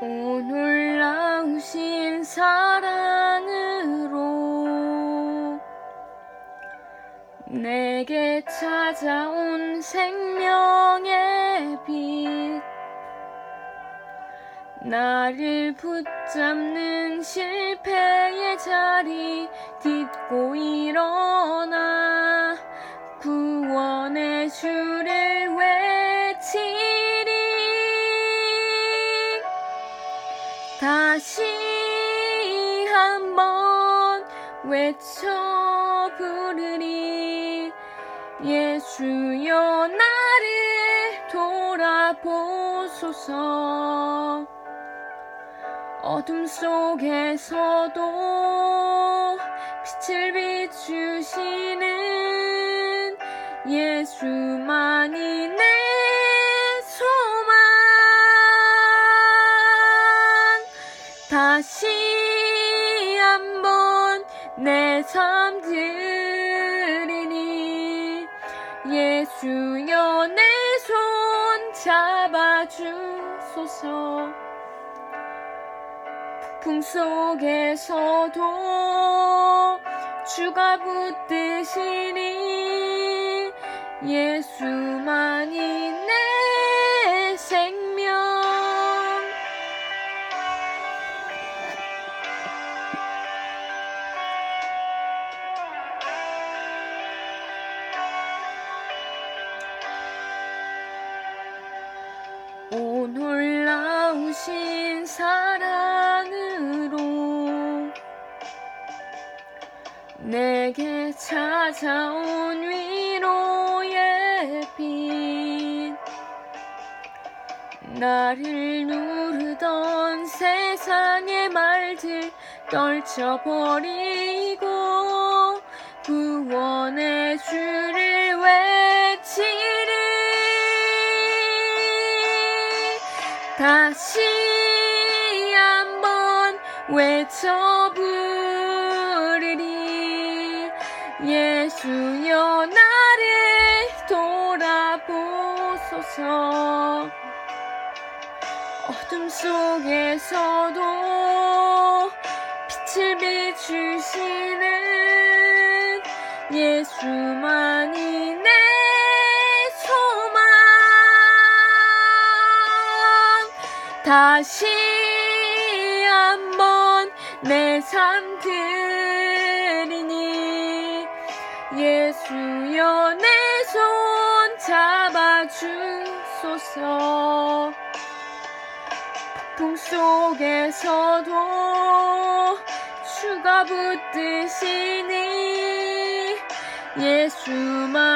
오 놀라우신 사랑으로 내게 찾아온 생명의 빛 나를 붙잡는 실패의 자리 딛고 일어나 구원의 주 다시 한번 외쳐 부르리. 예수여 나를 돌아보소서. 어둠 속에서도 내삶 드리니 예수여 내 손 잡아주소서. 풍 속에서도 주가 붙드시니 예수만이 내 오 놀라우신 사랑으로 내게 찾아온 위로의 빛. 나를 누르던 세상의 말들 떨쳐버리고 구원의 주를 외 다시 한번 외쳐 부르리. 예수여 나를 돌아보소서. 어둠 속에서도 빛을 비추시는 다시 한번 내 삶 드리니 예수여 내 손 잡아주소서. 폭풍 속에서도 주가 붙드시니 예수만